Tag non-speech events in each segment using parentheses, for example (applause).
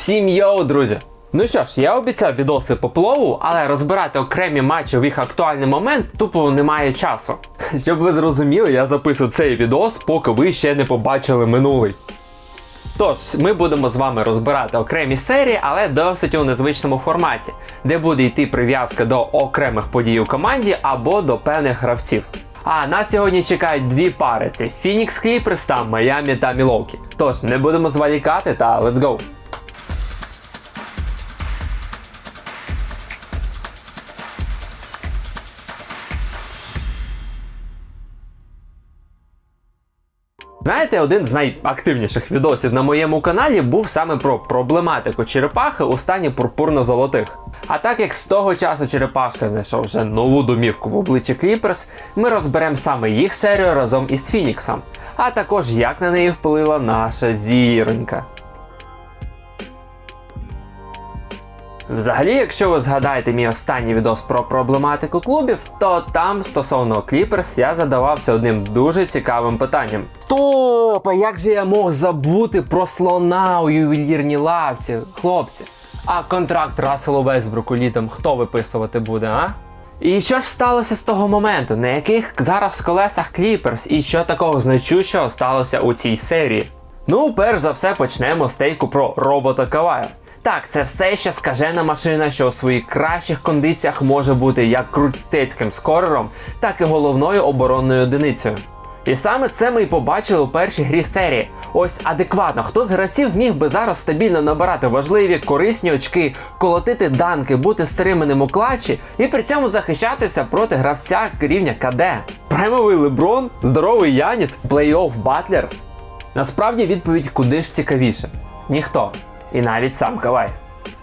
Всім йоу, друзі! Ну що ж, я обіцяв відоси по плову, але розбирати окремі матчі в їх актуальний момент тупо немає часу. (laughs) Щоб ви зрозуміли, я записую цей відос, поки ви ще не побачили минулий. Тож, ми будемо з вами розбирати окремі серії, але досить у незвичному форматі, де буде йти прив'язка до окремих подій у команді або до певних гравців. А нас сьогодні чекають дві пари: це Phoenix Clippers та Miami та Milwaukee. Тож, не будемо зволікати та let's go! Знаєте, один з найактивніших відосів на моєму каналі був саме про проблематику черепахи у стані пурпурно-золотих. А так як з того часу черепашка знайшов вже нову домівку в обличчі Кліперс, ми розберемо саме їх серію разом із Фініксом, а також як на неї вплила наша зіронька. Взагалі, якщо ви згадаєте мій останній відос про проблематику клубів, то там стосовно Кліперс я задавався одним дуже цікавим питанням. Стоп, а як же я мог забути про слона у ювелірній лавці, хлопці? А контракт Расселу Весбруку літом хто виписувати буде, а? І що ж сталося з того моменту, на яких зараз колесах Кліперс, і що такого значущого сталося у цій серії? Ну, перш за все, почнемо з тейку про робота Кавая. Так, це все ще скажена машина, що у своїх кращих кондиціях може бути як крутецьким скорером, так і головною оборонною одиницею. І саме це ми і побачили у першій грі серії. Ось адекватно, хто з гравців міг би зараз стабільно набирати важливі, корисні очки, колотити данки, бути стриманим у клатчі і при цьому захищатися проти гравця рівня КД. Праймовий Леброн, здоровий Яніс, плей-офф Батлер. Насправді відповідь куди ж цікавіше. Ніхто. І навіть сам Кавай.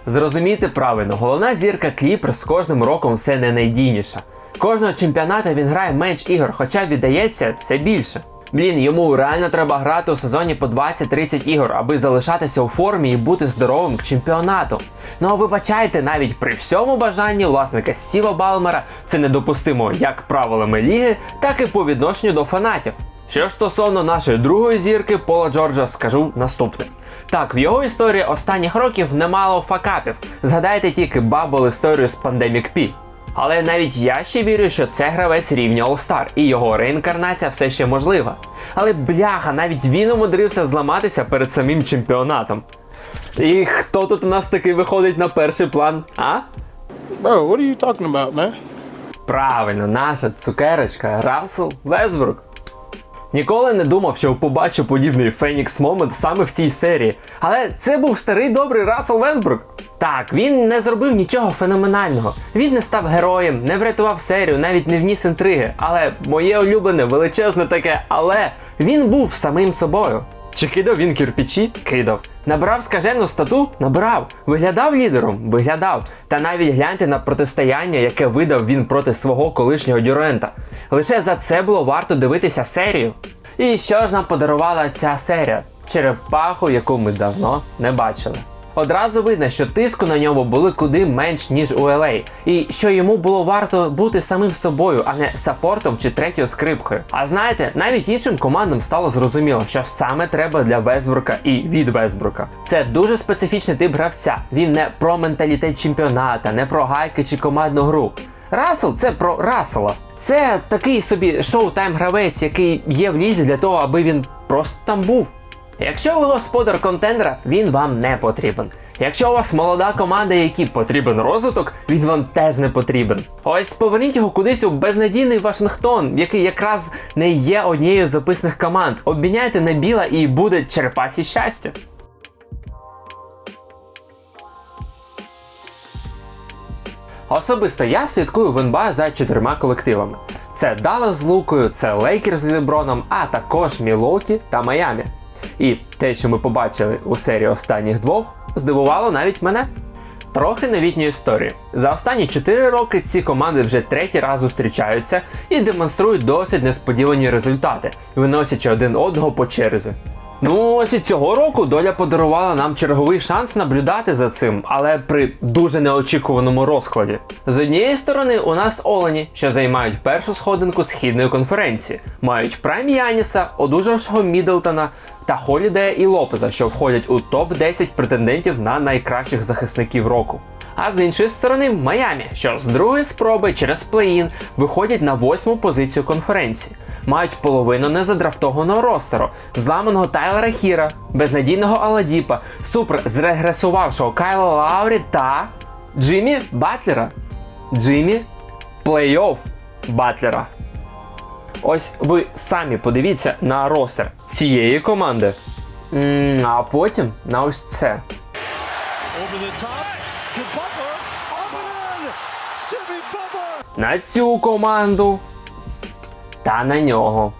Зрозумійте правильно, головна зірка Кліпер з кожним роком все не найдійніша. Кожного чемпіоната він грає менш ігор, хоча віддається все більше. Блін, йому реально треба грати у сезоні по 20-30 ігор, аби залишатися у формі і бути здоровим к чемпіонату. Ну а вибачайте, навіть при всьому бажанні власника Стіва Балмера це недопустимо як правилами ліги, так і по відношенню до фанатів. Що стосовно нашої другої зірки Пола Джорджа, скажу наступне. Так, в його історії останніх років немало факапів. Згадайте тільки бабл історію з Pandemic P. Але навіть я ще вірю, що це гравець рівня All-Star, і його реінкарнація все ще можлива. Але бляха, навіть він умудрився зламатися перед самим чемпіонатом. І хто тут у нас таки виходить на перший план, а? Bro, what are you talking about, man? Правильно, наша цукерочка Рассел Весбрук. Ніколи не думав, що побачу подібний Фенікс Момент саме в цій серії. Але це був старий добрий Рассел Весбрук. Так, він не зробив нічого феноменального. Він не став героєм, не врятував серію, навіть не вніс інтриги. Але моє улюблене, величезне таке, але він був самим собою. Чи кидав він кірпічі? Кидав. Набирав скажену стату? Набирав. Виглядав лідером? Виглядав. Та навіть гляньте на протистояння, яке видав він проти свого колишнього дюрента. Лише за це було варто дивитися серію. І що ж нам подарувала ця серія? Черепаху, яку ми давно не бачили. Одразу видно, що тиску на ньому були куди менш ніж у LA, і що йому було варто бути самим собою, а не саппортом чи третьою скрипкою. А знаєте, навіть іншим командам стало зрозуміло, що саме треба для Весбрука і від Весбрука. Це дуже специфічний тип гравця. Він не про менталітет чемпіоната, не про гайки чи командну гру. Рассел це про Рассела. Це такий собі шоу-тайм гравець, який є в лізі для того, аби він просто там був. Якщо ви господар контендера, він вам не потрібен. Якщо у вас молода команда, якій потрібен розвиток, він вам теж не потрібен. Ось поверніть його кудись у безнадійний Вашингтон, який якраз не є однією з записаних команд. Обміняйте на біла і буде черепасі щастя. Особисто я слідкую в НБА за чотирма колективами: це Даллас з Лукою, це Лейкерс з Леброном, а також Мілокі та Майамі. І те, що ми побачили у серії останніх двох, здивувало навіть мене. Трохи новітньої історії. За останні 4 роки ці команди вже третій раз зустрічаються і демонструють досить несподівані результати, виносячи один одного по черзі. Ну, ось і цього року доля подарувала нам черговий шанс наблюдати за цим, але при дуже неочікуваному розкладі. З однієї сторони, у нас Олені, що займають першу сходинку східної конференції, мають Прайм Яніса, одужавшого Мідлтона та Холідея і Лопеза, що входять у топ-10 претендентів на найкращих захисників року. А з іншої сторони, Майамі, що з другої спроби через плей-ін виходять на восьму позицію конференції. Мають половину незадрафтованого ростеру, зламаного Тайлера Хіра, безнадійного Аладіпа, супер зрегресувавшого Кайла Лаурі та Джиммі Батлера. Джиммі плей-офф Батлера. Ось ви самі подивіться на ростер цієї команди. М, а потім на ось це. На цю команду та на нього.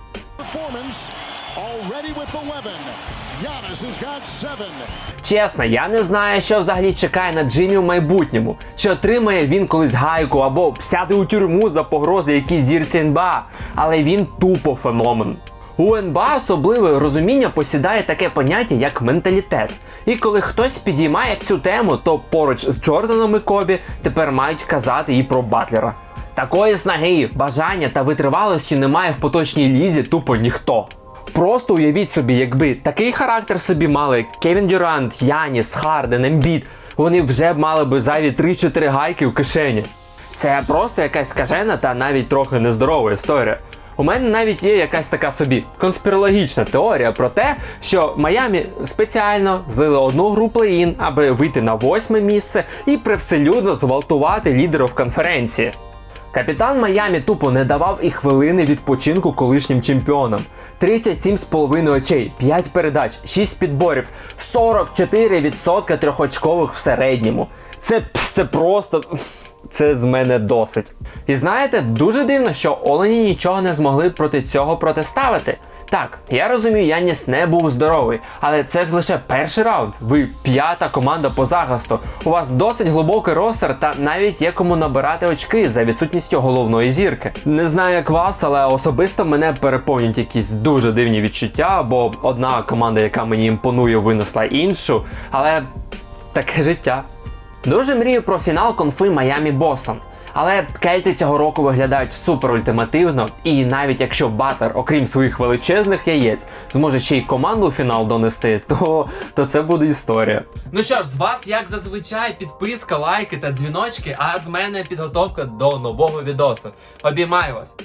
Чесно, я не знаю, що взагалі чекає на Джиммі в майбутньому. Чи отримає він колись гайку або сяде у тюрму за погрози якійсь зірці НБА, але він тупо феномен. У НБА особливе розуміння посідає таке поняття, як менталітет. І коли хтось підіймає цю тему, то поруч з Джорданом і Кобі тепер мають казати і про Батлера. Такої снаги, бажання та витривалості немає в поточній лізі тупо ніхто. Просто уявіть собі, якби такий характер собі мали Кевін Дюрант, Яніс, Харден, Ембіт, вони вже б мали би зайві 3-4 гайки в кишені. Це просто якась скажена та навіть трохи нездорова історія. У мене навіть є якась така собі конспірологічна теорія про те, що Майамі спеціально злили одну гру плей-ін, аби вийти на восьме місце і привселюдно зґвалтувати лідерів конференції. Капітан Майамі тупо не давав і хвилини відпочинку колишнім чемпіонам. 37,5 очей, 5 передач, 6 підборів, 44% трьохочкових в середньому. Це, це просто. Це з мене досить. І знаєте, дуже дивно, що Олені нічого не змогли проти цього протиставити. Так, я розумію, Яніс не був здоровий, але це ж лише перший раунд. Ви п'ята команда по захисту. У вас досить глибокий ростер, та навіть є кому набирати очки за відсутністю головної зірки. Не знаю, як вас, але особисто мене переповнюють якісь дуже дивні відчуття, бо одна команда, яка мені імпонує, винесла іншу, але таке життя. Дуже мрію про фінал конфи Майамі Бостон. Але кельти цього року виглядають супер ультимативно, і навіть якщо Батлер, окрім своїх величезних яєць, зможе ще й команду у фінал донести, то, то це буде історія. Ну що ж, з вас, як зазвичай, підписка, лайки та дзвіночки, а з мене підготовка до нового відосу. Обіймаю вас!